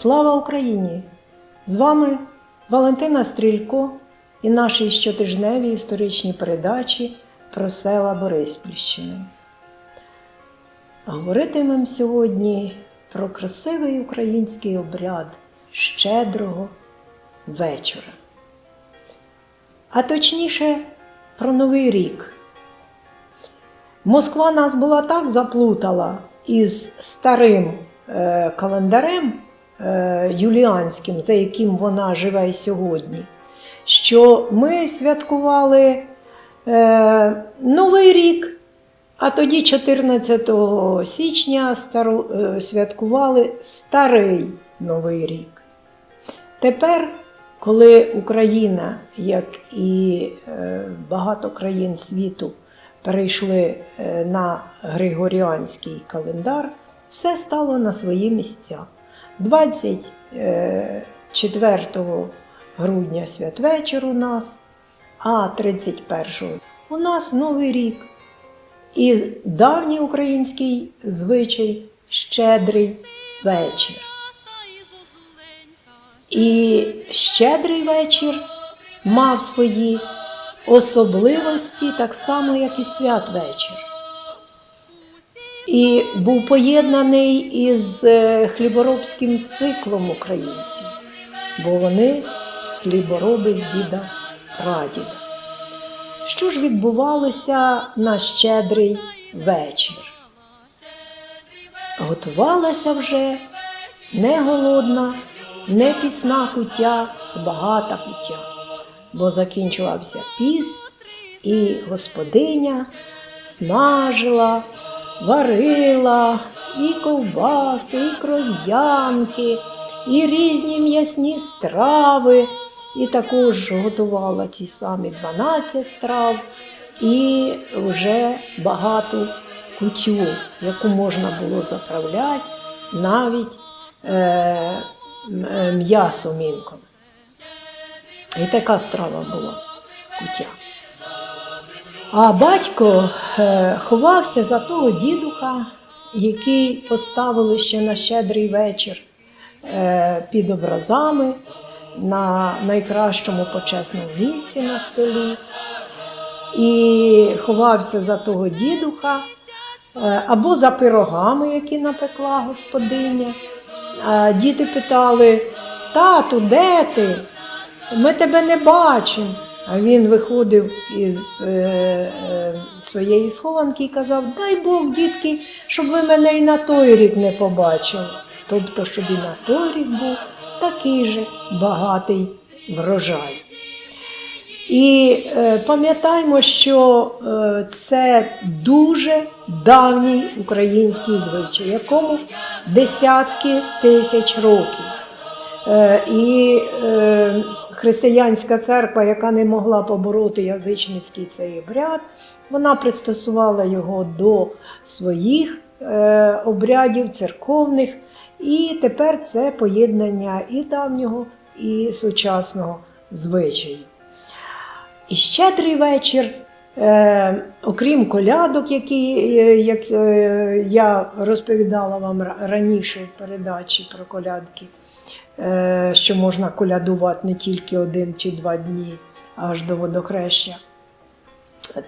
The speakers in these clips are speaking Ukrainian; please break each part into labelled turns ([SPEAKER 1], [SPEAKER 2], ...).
[SPEAKER 1] Слава Україні! З вами Валентина Стрілько і наші щотижневі історичні передачі про села Бориспільщини. Говоритимемо сьогодні про красивий український обряд щедрого вечора. А точніше про Новий рік. Москва нас була так заплутала із старим е, календарем юліанським, за яким вона живе сьогодні, що ми святкували е, Новий рік, а тоді 14 січня е, святкували Старий Новий рік. Тепер, коли Україна, як і е, багато країн світу, перейшли е, на Григоріанський календар, все стало на свої місця. 24 грудня святвечір у нас, а 31 у нас Новий рік. І давній український звичай щедрий вечір. І щедрий вечір мав свої особливості, так само, як і святвечір. І був поєднаний із е, хліборобським циклом українців, бо вони хлібороби з діда прадіда. Що ж відбувалося на щедрий вечір? Готувалася вже не голодна, не пісна куття, а багата куття, бо закінчувався піст, і господиня смажила, варила і ковбаси, і кров'янки, і різні м'ясні страви, і також готувала ті самі 12 страв, і вже багату кутю, яку можна було заправляти навіть е, е, м'ясом інколи. І така страва була кутя. А батько е, ховався за того дідуха, який поставили ще на щедрий вечір е, під образами на найкращому почесному місці на столі. І ховався за того дідуха е, або за пирогами, які напекла господиня. Діти питали: тату, де ти? Ми тебе не бачимо. А він виходив із е, е, своєї схованки і казав: Дай Бог, дітки, щоб ви мене і на той рік не побачили. Тобто, щоб і на той рік був такий же багатий врожай. І е, пам'ятаємо, що е, це дуже давній український звичай, якому десятки тисяч років. Е, і е, християнська церква, яка не могла побороти язичницький цей обряд, вона пристосувала його до своїх е, обрядів церковних, і тепер це поєднання і давнього, і сучасного звичаю. І щедрий вечір, е, окрім колядок, які е, як, е, я розповідала вам раніше в передачі про колядки, що можна колядувати не тільки один чи два дні аж до водохреща,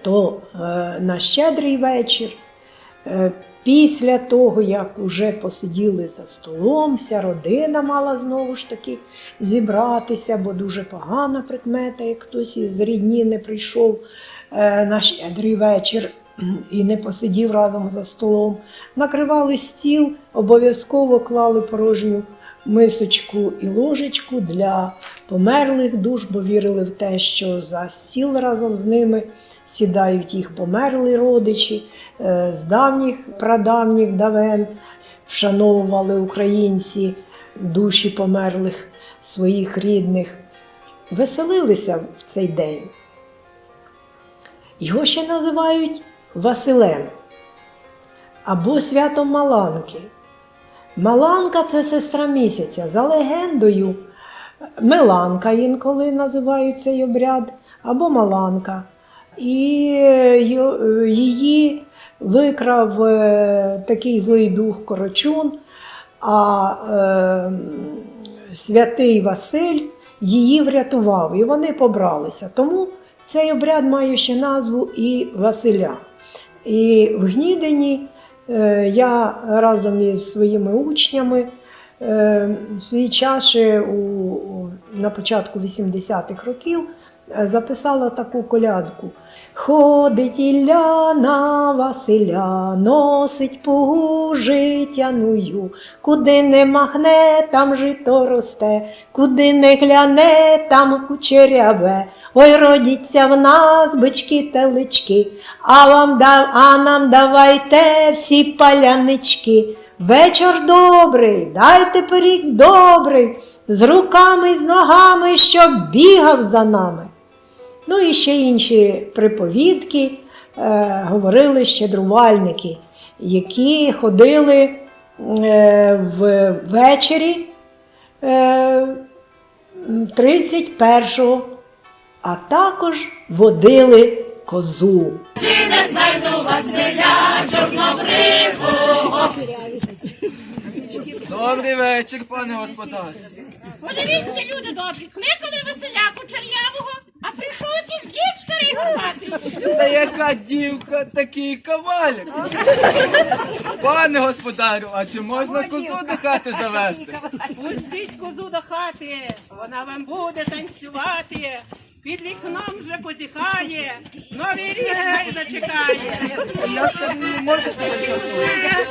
[SPEAKER 1] то е, на щедрий вечір, е, після того, як уже посиділи за столом, вся родина мала знову ж таки зібратися, бо дуже погана прикмета, як хтось із рідні не прийшов е, на щедрий вечір і не посидів разом за столом. Накривали стіл, обов'язково клали порожню мисочку і ложечку для померлих душ, бо вірили в те, що за стіл разом з ними сідають їх померлі родичі е, з давніх прадавніх давен. Вшановували українці душі померлих своїх рідних, веселилися в цей день. Його ще називають Василем або святом Маланки. Маланка це сестра місяця. За легендою, Меланка інколи називають цей обряд, або Маланка. І її викрав е, такий злий дух Корочун, а е, святий Василь її врятував, і вони побралися. Тому цей обряд має ще назву і Василя. І в Гнідині е, я разом із своїми учнями е, в свій у- на початку 80-х років е, записала таку колядку. Ходить Ілля на Василя, носить пугу житяную, куди не махне, там жито росте, куди не гляне, там кучеряве. Ой, родіться в нас бички телички, а вам да, а нам давайте всі палянички. Вечір добрий, дайте пиріг добрий, з руками, з ногами, щоб бігав за нами. Ну і ще інші приповідки е, говорили щедрувальники, які ходили е, ввечері е, 31-го, а також водили козу.
[SPEAKER 2] Добрий вечір, пане господар.
[SPEAKER 3] Подивіться, люди добрі, кликали Василя Кучерявого, а прийшов якийсь дід старий горбатий.
[SPEAKER 2] Та яка дівка, такий кавалік. Пане господарю, а чи можна козу до хати завести?
[SPEAKER 3] Пустіть козу до хати, вона вам буде танцювати. Під вікном вже позіхає, новий рік хай зачекає.
[SPEAKER 2] Я собі не можу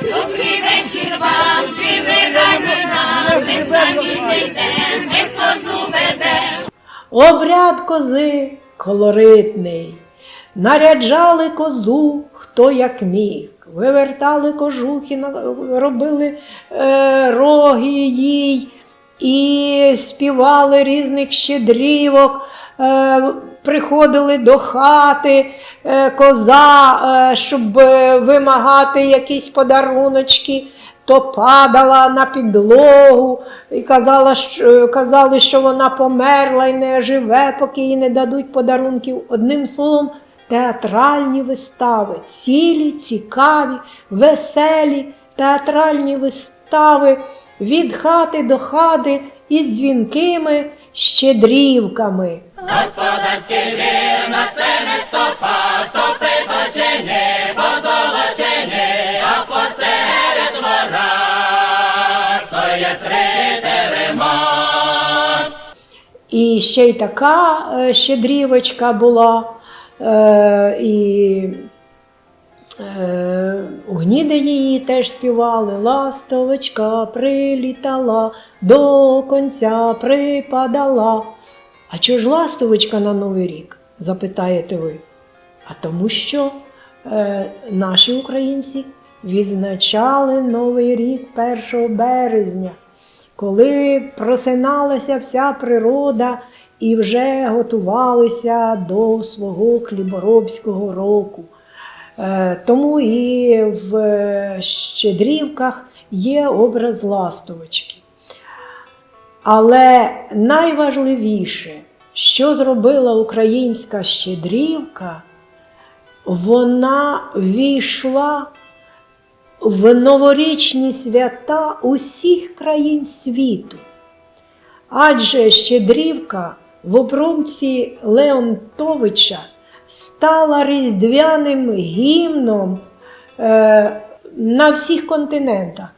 [SPEAKER 4] Добрий вечір вам, чи ви раді нам, ми самі зійдем, ми козу ведем.
[SPEAKER 1] Обряд кози колоритний. Наряджали козу, хто як міг. Вивертали кожухи, робили е, роги їй і співали різних щедрівок, е, приходили до хати е, коза, е, щоб е, вимагати якісь подаруночки то падала на підлогу і казала, що, казали, що вона померла і не живе, поки їй не дадуть подарунків. Одним словом, театральні вистави, цілі, цікаві, веселі театральні вистави від хати до хати із дзвінкими щедрівками.
[SPEAKER 4] Господарський вір на семе стопа, стопи точені, соє три теремон.
[SPEAKER 1] І ще й така е, щедрівочка була. Е, і е, у Гнідині її теж співали. Ластовочка прилітала, до конця припадала. А чого ж ластовочка на Новий рік? запитаєте ви. А тому що е, наші українці відзначали Новий рік 1 березня коли просиналася вся природа і вже готувалися до свого хліборобського року. Е, Тому і в щедрівках є образ ластовочки. Але найважливіше, що зробила українська щедрівка, вона війшла в новорічні свята усіх країн світу. Адже щедрівка в обрумці Леонтовича стала різдвяним гімном е, на всіх континентах.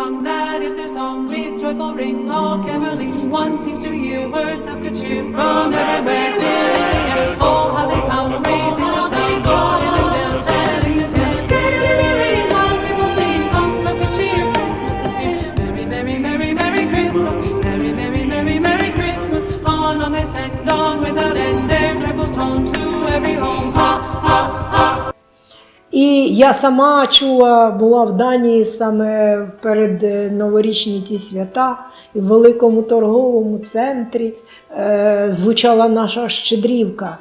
[SPEAKER 5] Dong, that is their song. With joyful ring, all caroling. One seems to hear words of good cheer from everywhere,
[SPEAKER 1] І я сама чула, була в Данії саме перед е, новорічні ті свята, і в великому торговому центрі е, звучала наша щедрівка,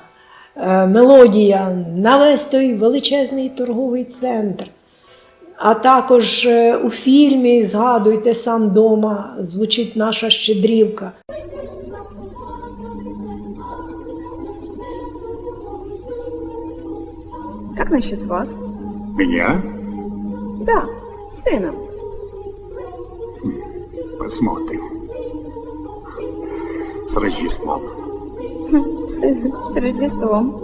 [SPEAKER 1] е, мелодія на весь той величезний торговий центр. А також е, у фільмі Згадуйте сам дома звучить наша щедрівка.
[SPEAKER 6] Как насчет вас?
[SPEAKER 7] Меня?
[SPEAKER 6] Да, с сыном.
[SPEAKER 7] Посмотрим. С Рождеством.
[SPEAKER 6] С, с Рождеством.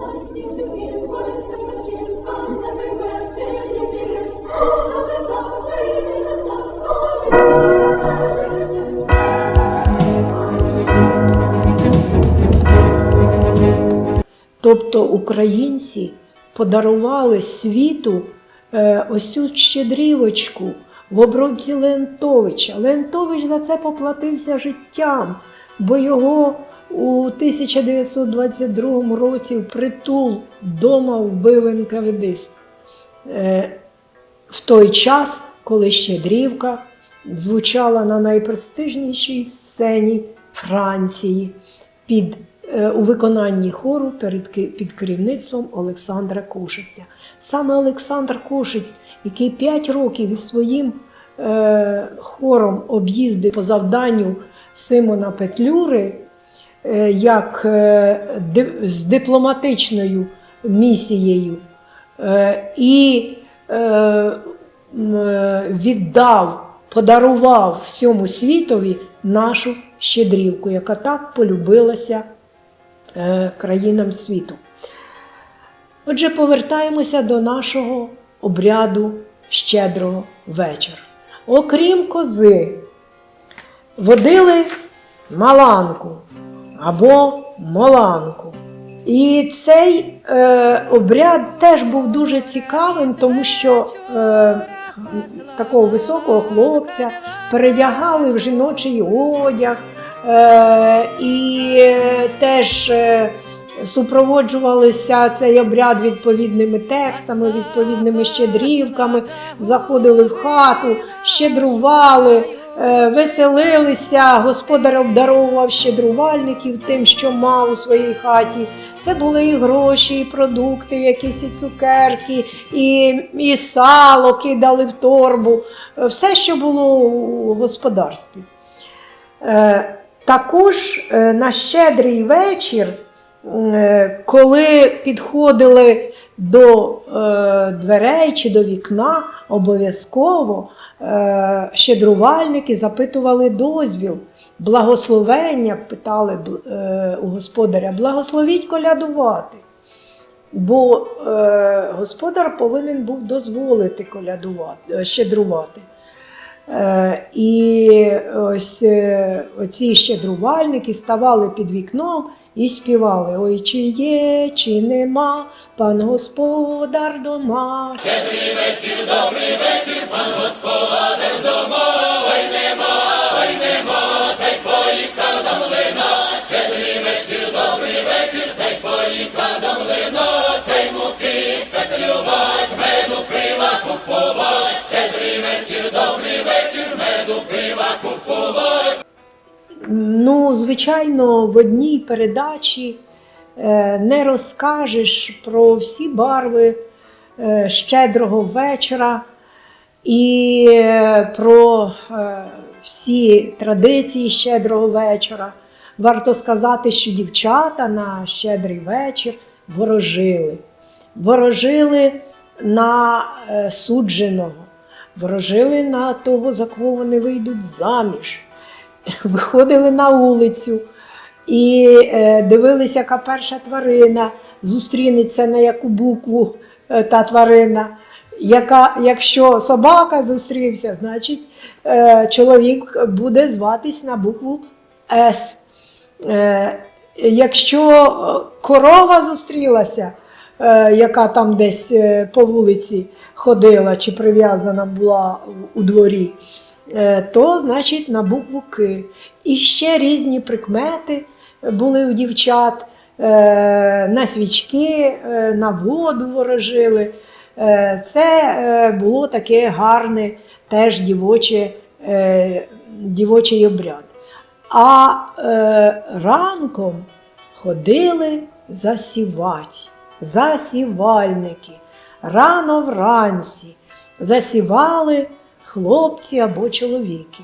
[SPEAKER 1] Тобто українці подарували світу е, ось цю щедрівочку в обробці Леонтовича. Леонтович за це поплатився життям, бо його у 1922 році в притул дома вбив НКВДист. Е, в той час, коли щедрівка звучала на найпрестижнішій сцені Франції під, у виконанні хору під керівництвом Олександра Кошиця. Саме Олександр Кошиць, який 5 років із своїм е, хором об'їздив по завданню Симона Петлюри, е, як е, з дипломатичною місією е, і е, е, віддав, подарував всьому світові нашу щедрівку, яка так полюбилася е, країнам світу. Отже, повертаємося до нашого обряду щедрого вечора. Окрім кози, водили маланку або моланку. І цей е, обряд теж був дуже цікавим, тому що е, такого високого хлопця перевдягали в жіночий одяг е, і е, теж е, супроводжувалися цей обряд відповідними текстами, відповідними щедрівками, заходили в хату, щедрували. е, Веселилися, господар обдаровував щедрувальників тим, що мав у своїй хаті. Це були і гроші, і продукти, якісь і цукерки, і, і сало кидали в торбу, е, все, що було у господарстві. Також е, на щедрий вечір, е, коли підходили до е, дверей чи до вікна, обов'язково щедрувальники запитували дозвіл, благословення питали у господаря, благословіть колядувати. Бо господар повинен був дозволити колядувати, щедрувати. Е, і ось е, оці щедрувальники ставали під вікном і співали: Ой, чи є, чи нема, пан господар дома. Ну, звичайно, в одній передачі е, не розкажеш про всі барви е, щедрого вечора і е, про всі традиції щедрого вечора. Варто сказати, що дівчата на щедрий вечір ворожили. Ворожили на судженого, ворожили на того, за кого вони вийдуть заміж виходили на вулицю і е, дивилися, яка перша тварина зустрінеться на яку букву е, та тварина. Яка, якщо собака зустрівся, значить е, чоловік буде зватись на букву С. Якщо корова зустрілася, яка там десь по вулиці ходила чи прив'язана була у дворі, то значить на букву К. І ще різні прикмети були у дівчат. е, на свічки, е, на воду ворожили. Е, Це е, було таке гарне теж дівоче, е, дівочий обряд. А е, ранком ходили засівати, засівальники. Рано вранці засівали хлопці або чоловіки.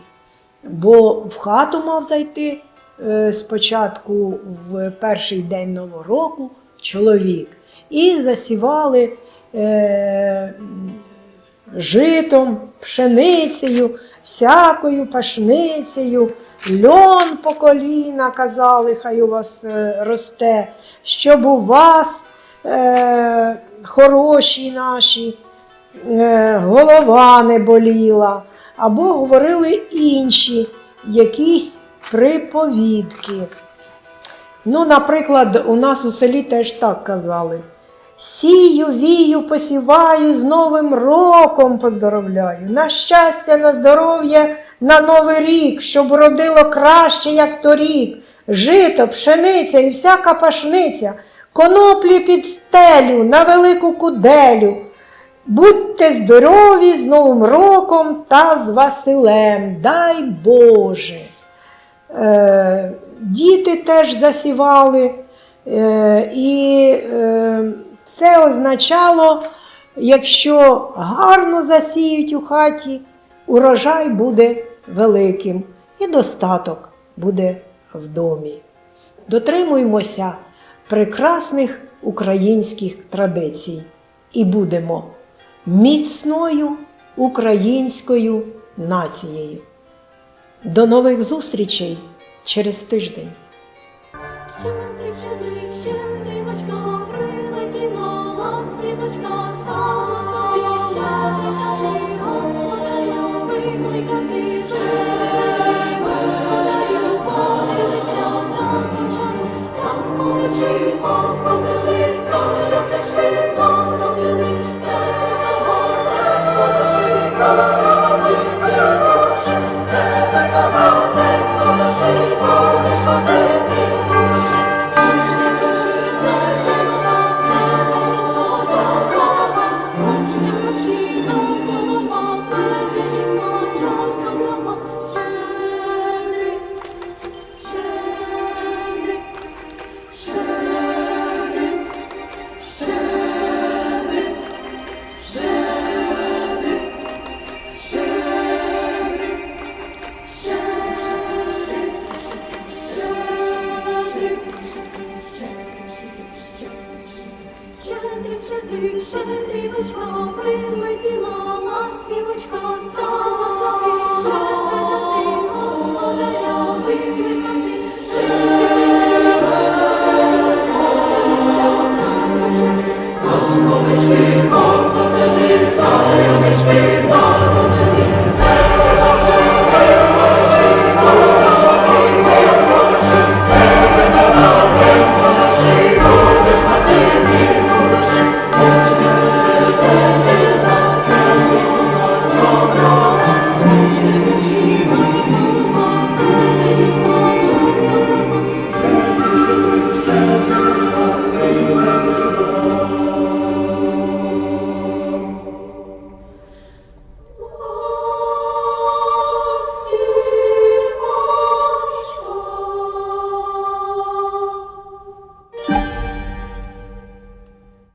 [SPEAKER 1] Бо в хату мав зайти е, спочатку в перший день Нового року чоловік. І засівали е, житом, пшеницею, всякою пашницею, льон по коліна казали, хай у вас е, росте, щоб у вас е, хороші наші голова не боліла, або говорили інші якісь приповідки. Ну, наприклад, у нас у селі теж так казали. Сію, вію, посіваю, з Новим роком поздоровляю. На щастя, на здоров'я, на новий рік, щоб родило краще, як торік. Жито, пшениця і всяка пашниця, коноплі під стелю, на велику куделю. Будьте здорові з Новим роком та з Василем, дай Боже. Е, діти теж засівали, е, і е, це означало, якщо гарно засіють у хаті, урожай буде великим і достаток буде в домі. Дотримуємося прекрасних українських традицій і будемо міцною українською нацією. До нових зустрічей через тиждень. Чи